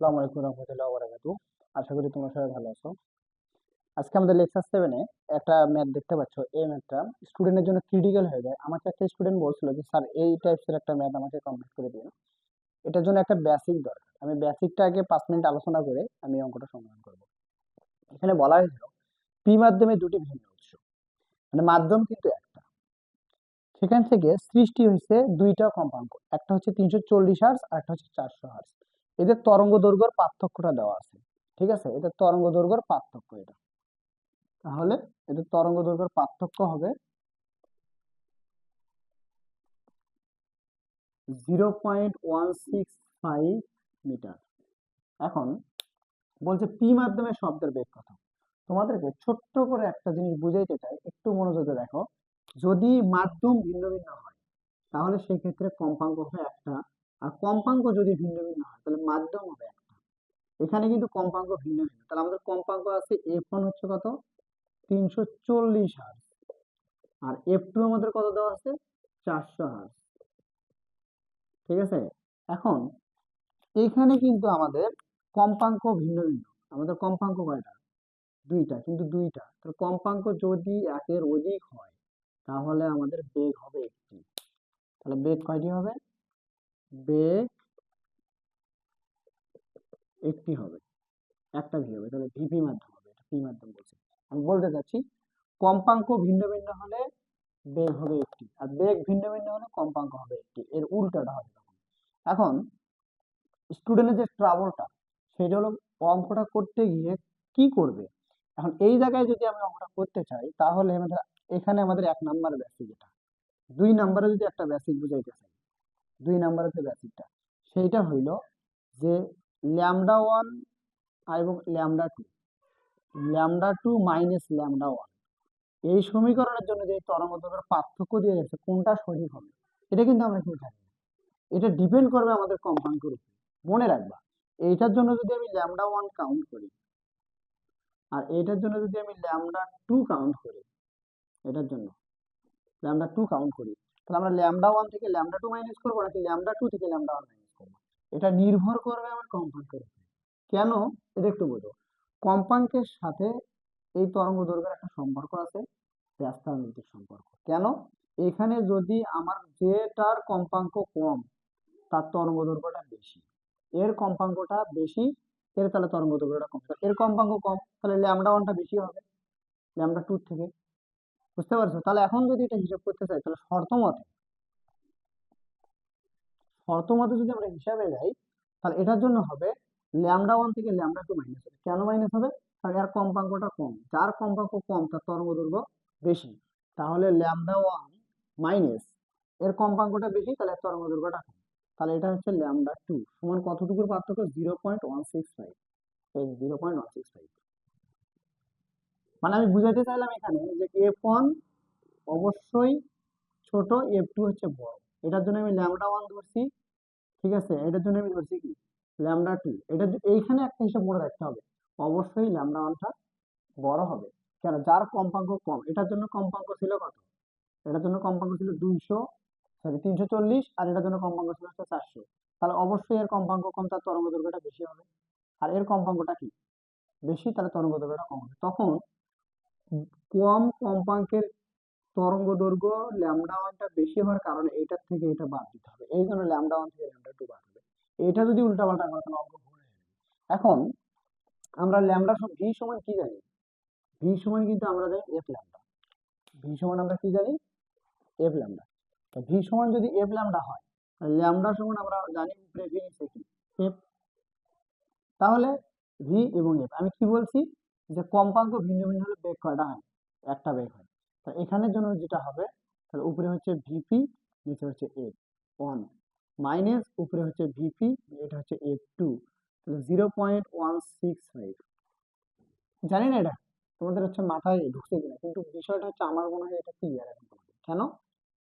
আসসালামু আলাইকুম রহমতুল্লাহ বারাকাতু আশা করি তোমরা সবাই ভালো আছো। আজকে আমাদের লেকচার সেভেনে একটা ম্যাথ দেখতে পাচ্ছ। এই ম্যাথটা স্টুডেন্টের জন্য ক্রিটিক্যাল হয়ে যায়। আমাকে একটা স্টুডেন্ট বলছিল যে, স্যার, এই টাইপসের একটা ম্যাথ আমাকে কমপ্লিট করে দিন। এটার জন্য একটা বেসিক দরকার। আমি বেসিকটা আগে পাঁচ মিনিট আলোচনা করে আমি অঙ্কটা সমাধান করব। এখানে বলা হয়েছিল পি মাধ্যমে দুটি ভিন্ন উৎস। মানে মাধ্যম কিন্তু একটা। সেখান থেকে সৃষ্টি হয়েছে দুইটা কম্পাঙ্ক একটা হচ্ছে তিনশো চল্লিশ হার্স আর একটা হচ্ছে চারশো হার্স এদের তরঙ্গ দৈর্ঘ্যর পার্থক্যটা দেওয়া আছে, ঠিক আছে? এদের তরঙ্গ দৈর্ঘ্যর পার্থক্য এটা। তাহলে এদের তরঙ্গ দৈর্ঘ্যের পার্থক্য হবে জিরো মিটার এখন বলছে পি মাধ্যমে শব্দের বেগ কত তোমাদেরকে ছোট্ট করে একটা জিনিস বুঝাইতে চাই, একটু মনোযোগে দেখো। যদি মাধ্যম ভিন্ন ভিন্ন হয়, তাহলে সেক্ষেত্রে কম্পাঙ্ক হবে একটা আর কম্পাঙ্ক যদি ভিন্ন ভিন্ন হয়, তাহলে মাধ্যম হবে একটা। এখানে কিন্তু কম্পাঙ্ক ভিন্ন ভিন্ন। তাহলে আমাদের কম্পাঙ্ক আছে এফ ওয়ান হচ্ছে কত? তিনশো চল্লিশ হার্স আর এফ টু আমাদের কত দেওয়া আছে? চারশো হার্স ঠিক আছে? এখন এইখানে কিন্তু আমাদের কম্পাঙ্ক ভিন্ন ভিন্ন। আমাদের কম্পাঙ্ক কয়টা? দুইটা, কিন্তু দুইটা। তাহলে কম্পাঙ্ক যদি একের অধিক হয়, তাহলে আমাদের বেগ হবে একটি। তাহলে বেগ কয়টি হবে? বেগ একটি হবে। একটা ভি হবে, তাহলে ভিপি মাধ্যম হবে, এটা পি মাধ্যম বলছে। আমি বলতে চাচ্ছি, কম্পাঙ্ক ভিন্ন ভিন্ন হলে বেগ হবে একটি, আর বেগ ভিন্ন ভিন্ন হলে কম্পাঙ্ক হবে একটি। এর উল্টাটা হবে এখন স্টুডেন্টের যে ট্রাবলটা সেটা হলো অঙ্কটা করতে গিয়ে কি করবে? এখন এই জায়গায় যদি আমি অঙ্কটা করতে চাই, তাহলে আমাদের, এখানে আমাদের এক নাম্বার বেসিক এটা। দুই নাম্বারে যদি একটা বেসিক বুঝাইতে চাই দুই নাম্বারের যে বেসিকটা সেইটা হইল যে ল্যামডা ওয়ান এবং lambda two. Lambda two minus lambda one. এই সমীকরণের জন্য যে তরঙ্গ দৈর্ঘ্যের পার্থক্য দিয়ে গেছে কোনটা সঠিক হবে? এটা কিন্তু আমরা কেউ জানি না। এটা ডিপেন্ড করবে আমাদের কম্পাঙ্কের উপর। মনে রাখবা, এইটার জন্য যদি আমি ল্যামডা ওয়ান কাউন্ট করি, আর এইটার জন্য যদি আমি ল্যামডা টু কাউন্ট করি, এটার জন্য ল্যামডা টু কাউন্ট করি তাহলে আমরা ল্যামডা ওয়ান থেকে ল্যামডা টু মাইনাস করব নাকি ল্যামডা টু থেকে ল্যামডা ওয়ান মাইনাস করব? এটা নির্ভর করবে আমার কম্পাঙ্কের কেন? এটা একটু বোঝো। কম্পাঙ্কের সাথে এই তরঙ্গ দৈর্ঘ্যের একটা সম্পর্ক আছে ব্যস্তানুপাতিক সম্পর্ক। কেন? এখানে যদি আমার যেটার কম্পাঙ্ক কম, তার তরঙ্গ দৈর্ঘ্যটা বেশি। এর কম্পাঙ্কটা বেশি, এর তাহলে তরঙ্গ দৈর্ঘ্যটা কম। এর কম্পাঙ্ক কম, তাহলে ল্যামডা ওয়ানটা বেশি হবে, ল্যামডা টু থেকে। বুঝতে পারছ? তাহলে এখন যদি এটা হিসাব করতে চাই, তাহলে শর্ত মতে শর্ত মতে যদি আমরা হিসাবে যাই, তাহলে এটার জন্য হবে ল্যামডা ওয়ান থেকে ল্যামডা টু মাইনাস হবে কেন মাইনাস হবে? কারণ এর কম্পাঙ্কটা কম। যার কম্পাঙ্ক কম, তার তরঙ্গ দৈর্ঘ্য বেশি। তাহলে ল্যামডা ওয়ান মাইনাস এর কম্পাঙ্কটা বেশি, তাহলে তরঙ্গ দৈর্ঘ্যটা কম। তাহলে এটা হচ্ছে ল্যামডা টু সমান কতটুকুর পার্থক্য? Zero point one six five. Zero point one six five. মানে আমি বুঝাতে চাইলাম এখানে যে এফ ওয়ান অবশ্যই ছোট এফ টু হচ্ছে বড়। এটার জন্য আমি ল্যামডা ওয়ান ধরছি, ঠিক আছে? এটার জন্য আমি ধরছি কি? ল্যামডা টু এটা এইখানে একটা হিসাব মনে রাখতে হবে। অবশ্যই ল্যামডা ওয়ানটা বড় হবে। কেন? যার কম্পাঙ্ক কম। এটার জন্য কম্পাঙ্ক ছিল কত? এটার জন্য কম্পাঙ্ক ছিল দুইশো সরি তিনশো চল্লিশ, আর এটার জন্য কম্পাঙ্ক ছিল হচ্ছে চারশো। তাহলে অবশ্যই এর কম্পাঙ্ক কম, তার তরঙ্গ দৈর্ঘ্যটা বেশি হবে। আর এর কম্পাঙ্কটা কি? বেশি, তাহলে তরঙ্গ দৈর্ঘ্যটা কম হবে। তখন কম কম্পাঙ্কের তরঙ্গ দৈর্ঘ্য ল্যামডা ওয়ানটা বেশি হওয়ার কারণে এটার থেকে এটা বাদ দিতে হবে। এই জন্য ল্যামডা ওয়ান থেকে ল্যামডা টু বাদ হবে। এটা যদি উল্টাপাল্টা করে, তাহলে অঙ্ক ভুল হয়ে এখন আমরা ল্যামডা ভি সমান কি জানি? ভি সমান কিন্তু আমরা জানি এফ ল্যামডা। ভি সমান আমরা কি জানি? F lambda. তো ভি সমান যদি এফ ল্যামডা হয় ল্যামডা সমান আমরা জানি উপরে ভি কি? এফ তাহলে ভি এবং এফ আমি কি বলছি? যে কম্পাঙ্ক ভিন্ন ভিন্ন হলে বেগ কয়টা হয় একটা বেগ হয়। তা এখানের জন্য যেটা হবে, তাহলে উপরে হচ্ছে ভিপি নিচে হচ্ছে এফ ওয়ান মাইনাস উপরে হচ্ছে ভিপি এটা হচ্ছে এফ টু তাহলে zero point one six five জানি না এটা, তোমাদের হচ্ছে মাথায় ঢুকছে কিনা, কিন্তু বিষয়টা হচ্ছে আমার মনে হয় এটা ক্লিয়ার এখন কেন?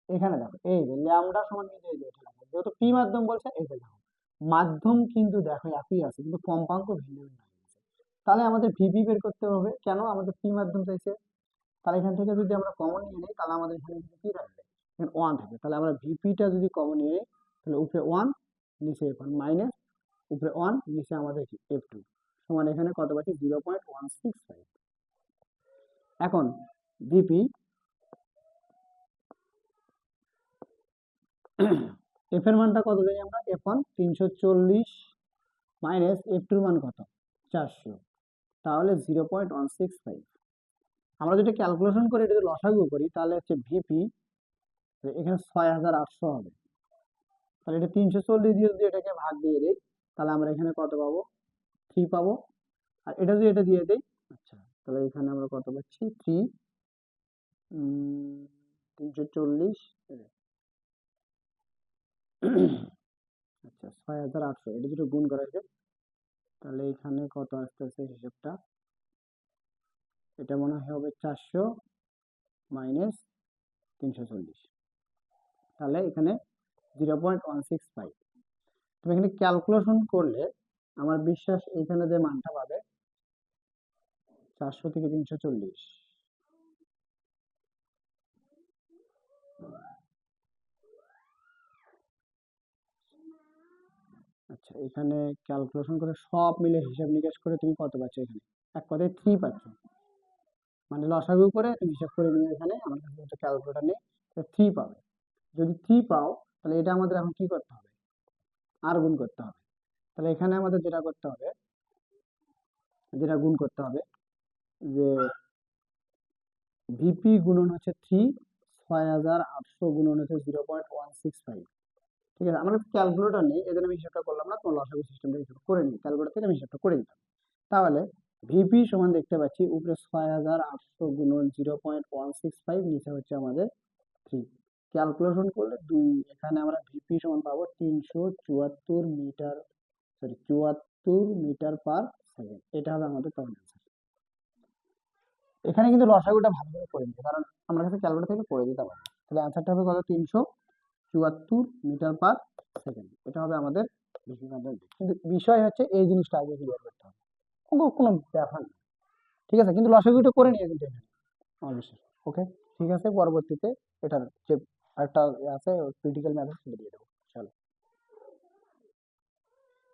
এখানে দেখো, এই যে ল্যামডা সমান কিন্তু এই যে এটা লেখা যেহেতু পি মাধ্যম বলছে, এই যে দেখো, মাধ্যম কিন্তু দেখো একই আছে, কিন্তু কম্পাঙ্ক ভিন্ন ভিন্ন। তাহলে আমাদের ভিপি বের করতে হবে। কেন? আমাদের পি মাধ্যম চাইছে। তাহলে এখান থেকে যদি আমরা কমন নিয়ে নিই, তাহলে আমাদের এখানে কিন্তু কি থাকবে। ওয়ান থাকবে। তাহলে আমরা ভিপিটা যদি কমন নিয়ে নিই, তাহলে উপরে ওয়ান নিচে এফ ওয়ান মাইনাস উপরে ওয়ান নিচে আমাদের কি? এফ টু সমান এখানে কত পাচ্ছি? Zero point one six five এখন ভিপি এফ এর মানটা কত জানি আমরা? এফ ওয়ান তিনশো চল্লিশ মাইনাস এফ টুর মান কত? চারশো। তাহলে zero point one six five আমরা যদি ক্যালকুলেশন করে এটা লসাগু করি, তাহলে হচ্ছে ভিপি এখানে ছয় হাজার আটশো হবে। তাহলে এটা তিনশো চল্লিশ দিয়ে যদি এটাকে ভাগ দিয়ে দিই, তাহলে আমরা এখানে কত পাবো? থ্রি পাবো। আর এটা যদি এটা দিয়ে দিই আচ্ছা তাহলে এখানে আমরা কত পাচ্ছি? থ্রি তিনশো চল্লিশ। আচ্ছা ছয় হাজার আটশো, এটা যদি গুণ করা যায় তাহলে এখানে কত আসতেছে হিসাবটা? এটা মনে হয় হবে চারশো মাইনাস তিনশো চল্লিশ। তাহলে এখানে zero point one six five. তুমি এখানে ক্যালকুলেশন করলে আমার বিশ্বাস এখানে যে মানটা পাবে চারশো থেকে তিনশো চল্লিশ। আচ্ছা এখানে ক্যালকুলেশন করে সব মিলে হিসাব নিকাশ করে তুমি কত পাচ্ছ এখানে? এক কথায় থ্রি পাচ্ছ। মানে লসাগু করে তুমি হিসাব করে নিয়ে এখানে আমার কাছে যেহেতু ক্যালকুলেটার নেই থ্রি পাবে। যদি থ্রি পাও, তাহলে এটা আমাদের এখন কি করতে হবে? আর গুণ করতে হবে। তাহলে এখানে আমাদের যেটা করতে হবে, যেটা গুণ করতে হবে, যে ভিপি গুণন হচ্ছে থ্রি ছয় হাজার আটশো গুণন হচ্ছে zero point one six five ঠিক আছে? আমার ক্যালকুলেটর নেই এই জন্য আমি হিসাবটা করলাম না, তোমার লসাগু সিস্টেমটা হিসাব করে নিই। ক্যালকুলেটর থেকে আমি হিসাবটা করে দিতাম। তাহলে ভিপি সমান দেখতে পাচ্ছি, উপরে ছয় হাজার আটশো গুণন zero point one six five নিচে হচ্ছে আমাদের থ্রি ক্যালকুলেশন করলে দুই, এখানে আমরা ভিপি সমান পাবো তিনশো চুয়াত্তর মিটার সরি চুয়াত্তর মিটার পার সেকেন্ড এটা হবে আমাদের তখন অ্যান্সার এখানে কিন্তু লসাগুটা ভালো করে করে নিতে কারণ আমরা কাছে ক্যালকুলেটর থেকে করে দিতে পারি তাহলে অ্যান্সারটা হবে কত? তিনশো চুয়াত্তর মিটার পার সেকেন্ড। এটা হবে আমাদের কিন্তু বিষয় হচ্ছে এই জিনিসটা আগে ক্লিয়ার করতে হবে। কোনো ব্যাপার না। ঠিক আছে? কিন্তু লসাগুটা করে নিয়ে কিন্তু অবশ্যই ওকে ঠিক আছে? পরবর্তীতে এটার যে একটা আছে ক্রিটিক্যাল ম্যাথ সেটা দিয়ে দেবো। চলো।